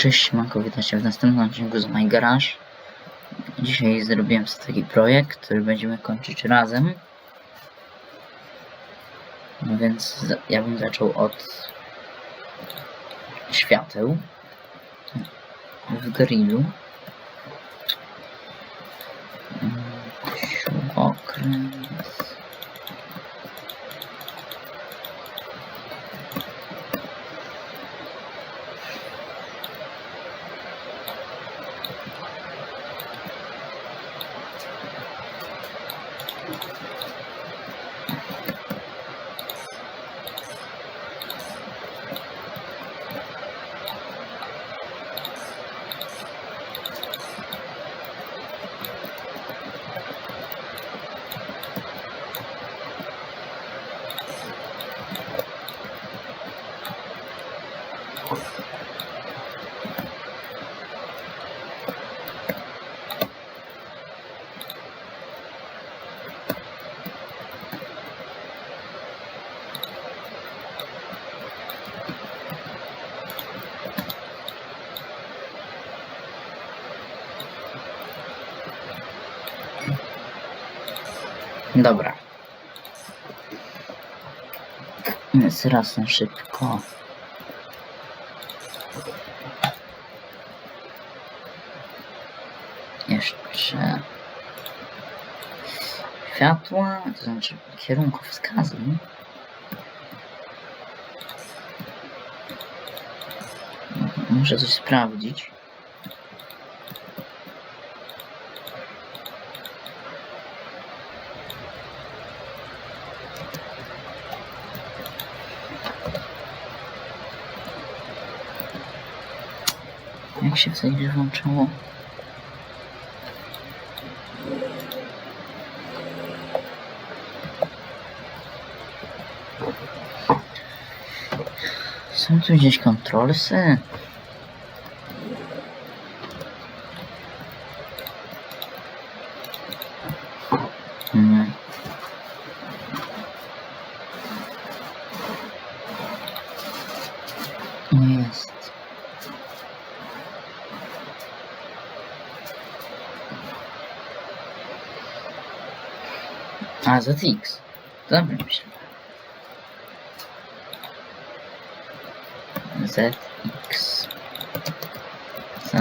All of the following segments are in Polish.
Cześć, Manko, witajcie w następnym odcinku z My Garage. Dzisiaj zrobiłem sobie taki projekt, który będziemy kończyć razem. No więc ja bym zaczął od świateł w grillu. Mm, Dobra. Więc raz na szybko. Jeszcze światła, to znaczy kierunkowskazy. Muszę coś sprawdzić. Się wtedy włączało? Są tu gdzieś kontrolsy? Nie. Nie jest. A, ZX. Dobrze myślę. ZX. Co?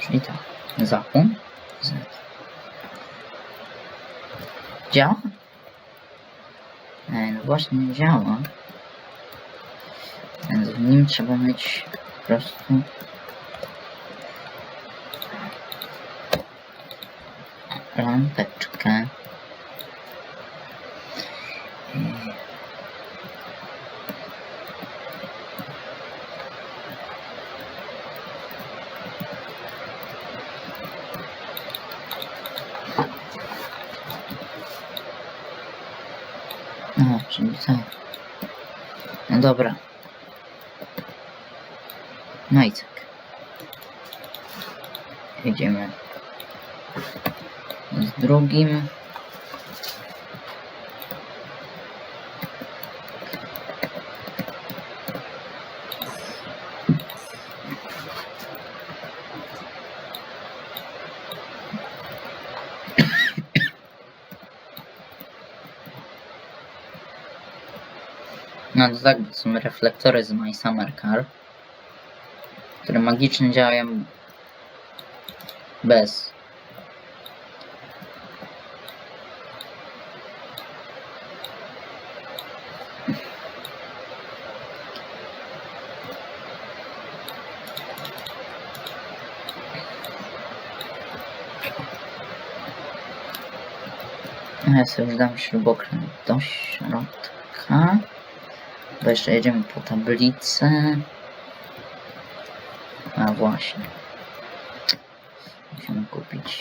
Czyli. Zapłon. Z. Działa? Ej, no właśnie nie działa. Więc w nim trzeba mieć po prostu lampeczkę. No, czyli tak. No dobra. No i tak. Jedziemy z drugim. No to tak, są reflektory z My Summer Car, które magicznie działają bez Ja sobie już dam śrubokręt do środka. Bo jeszcze jedziemy po tablicę. A właśnie. Musimy kupić.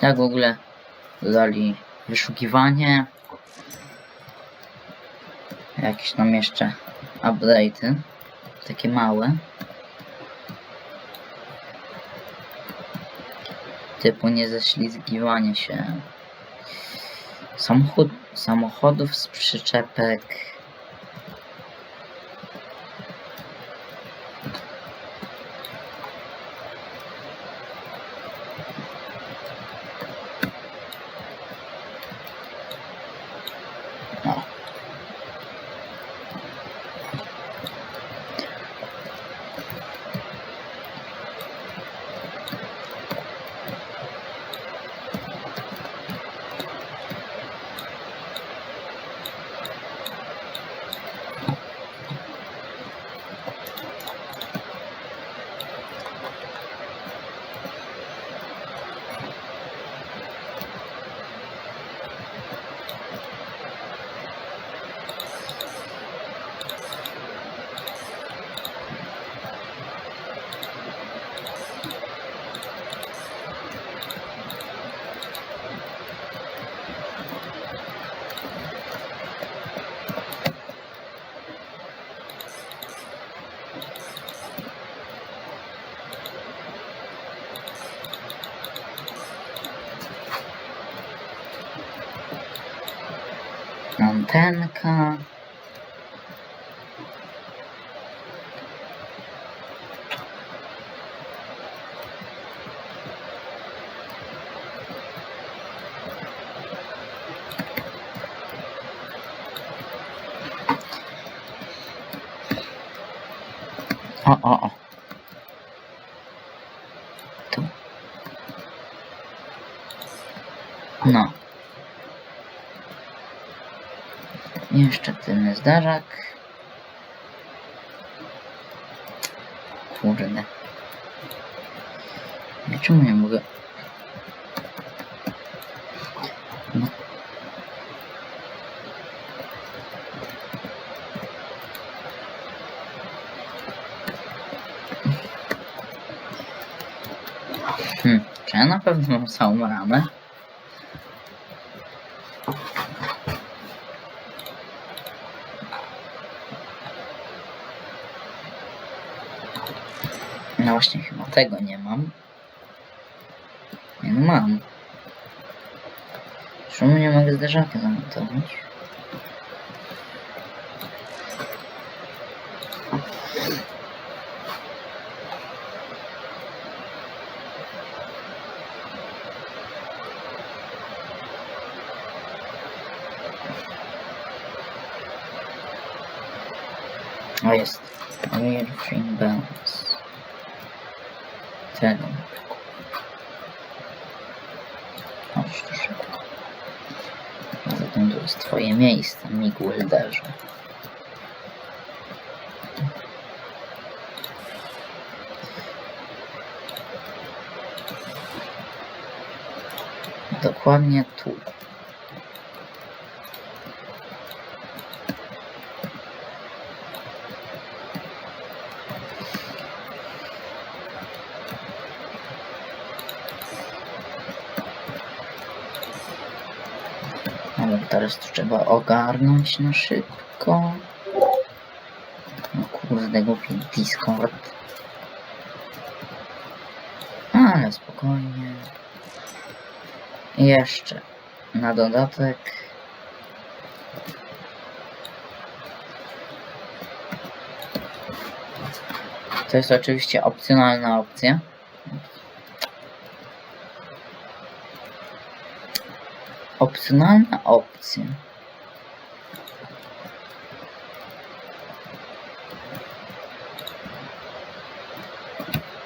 Tak w ogóle dodali wyszukiwanie. Jakieś tam jeszcze update'y. Takie małe. Typu nieześlizgiwanie się samochodów z przyczepek Fontanka Jeszcze tylny zdarzak. Kurde. Ja czemu nie mogę? No. Hmm. Czy ja na pewno mam całą ramę? No właśnie, chyba tego nie mam. Nie no mam. Czemu nie mogę zderzaka zamontować? O jest. Rear frame balance. Tego. Chodź tu szybko. Zatem to jest twoje miejsce, Miguelderze. Dokładnie tu. Ale teraz to trzeba ogarnąć na szybko. No kurde, głupi Discord. Ale spokojnie. Jeszcze na dodatek. To jest oczywiście opcjonalna opcja. Opcjonalna opcja.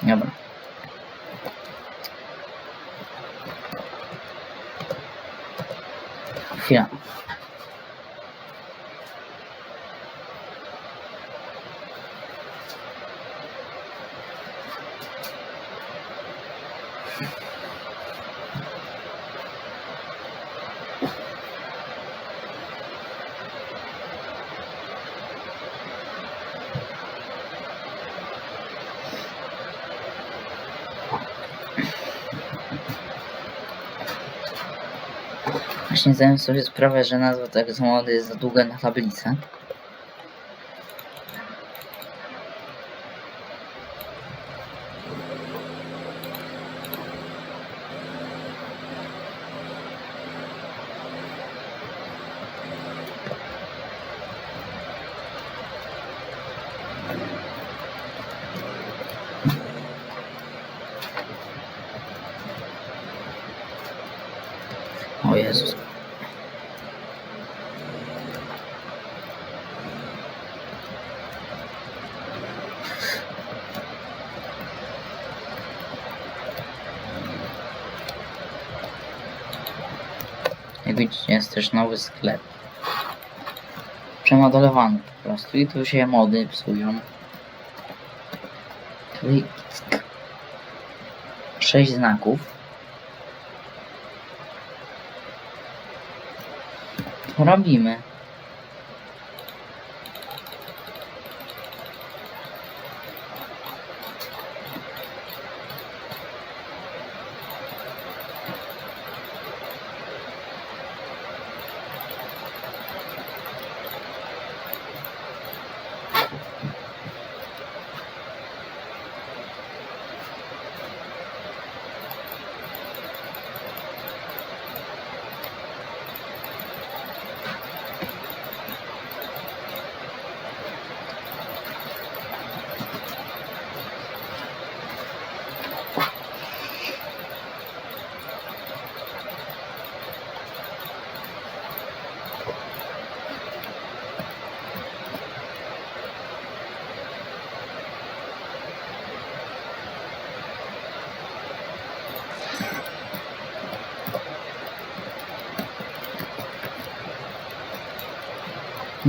Dobra. Chwila. Właśnie zdałem sobie sprawę, że nazwa tego samochodu jest za długa na tablicę. Jak widzicie, jest też nowy sklep. Przemodelowany po prostu i tu się mody psują. Klik. Sześć znaków. Robimy.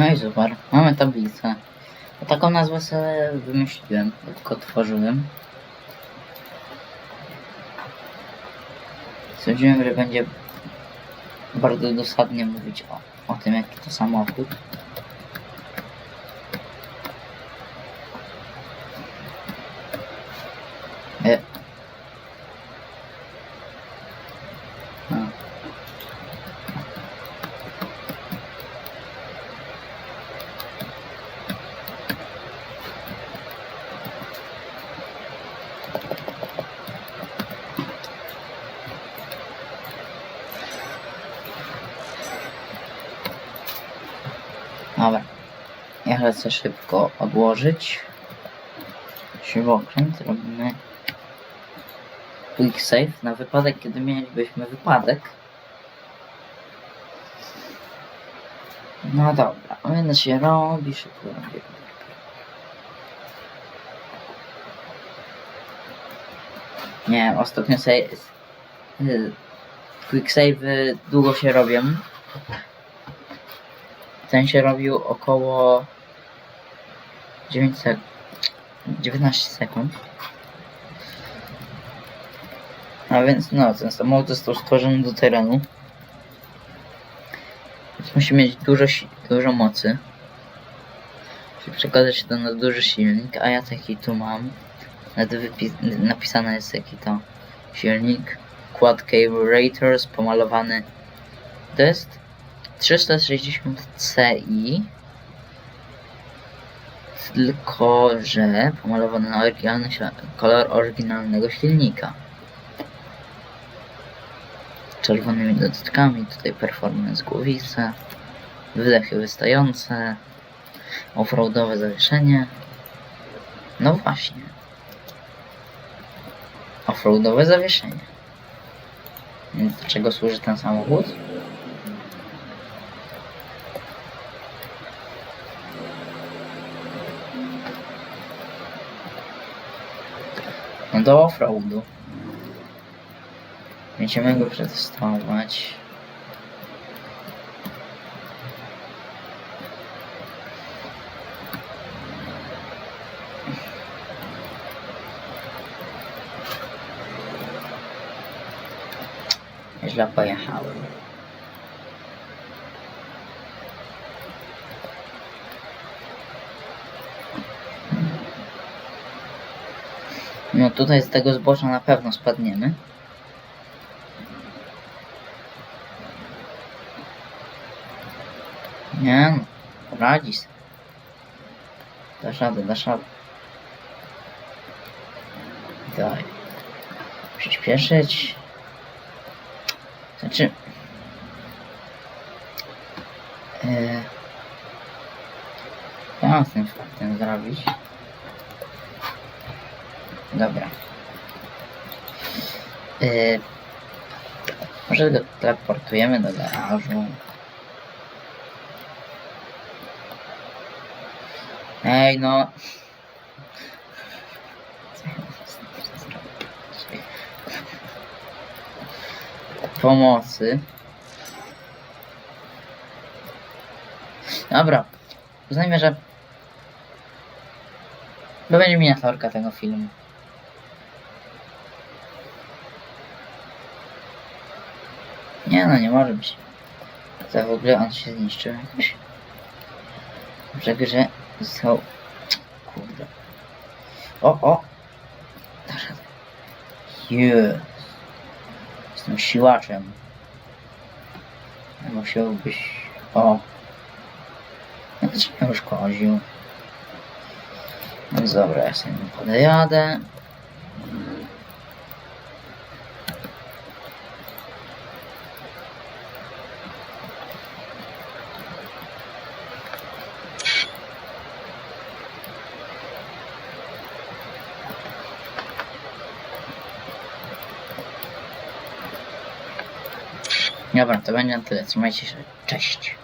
No i super, mamy tablicę. A taką nazwę sobie wymyśliłem, tylko tworzyłem. Sądziłem, że będzie bardzo dosadnie mówić o, o tym, jaki to samochód. Dobra. Ja lecę szybko odłożyć. Śrubokręt robimy quick save na wypadek, kiedy mielibyśmy wypadek. No dobra, więc się robi, szybko robi. Nie, ostatnio save, y, quick save y, długo się robią. Ten się robił około 9 sek 19 sekund. A więc no, ten samochód został stworzony do terenu. Więc musi mieć dużo, dużo mocy. Czyli przekładać się to na duży silnik, a ja taki tu mam. Nawet napisane jest jaki to silnik. Quad Carburetors pomalowany. To jest 360 Ci. Tylko, że pomalowany na oryginalny kolor oryginalnego silnika. Czerwonymi dodatkami, tutaj performance głowice, wydechy wystające, offroadowe zawieszenie. No właśnie. Offroadowe zawieszenie. Więc do czego służy ten samochód? Do offroadu. Będziemy go przetestować. Źle pojechałem. Tutaj z tego zboża na pewno spadniemy. Nie no, radzi sobie. Dasz radę, dasz radę. Daj. Przyspieszyć. Znaczy... Yy, co mam z tym faktem zrobić? Dobra. Yy, może go teleportujemy do garażu. Ej, no. Pomocy. Dobra. Uznajmy, że to będzie miniaturka tego filmu. Nie no, nie może być. To w ogóle on się zniszczył jakoś. Że grze został... Kurde. O, o! Yes. Jestem siłaczem. Musiałbyś... O! No to cię nie uszkodził. No dobra, ja sobie podjadę. Dobra, to będzie na tyle. Trzymajcie się. Cześć.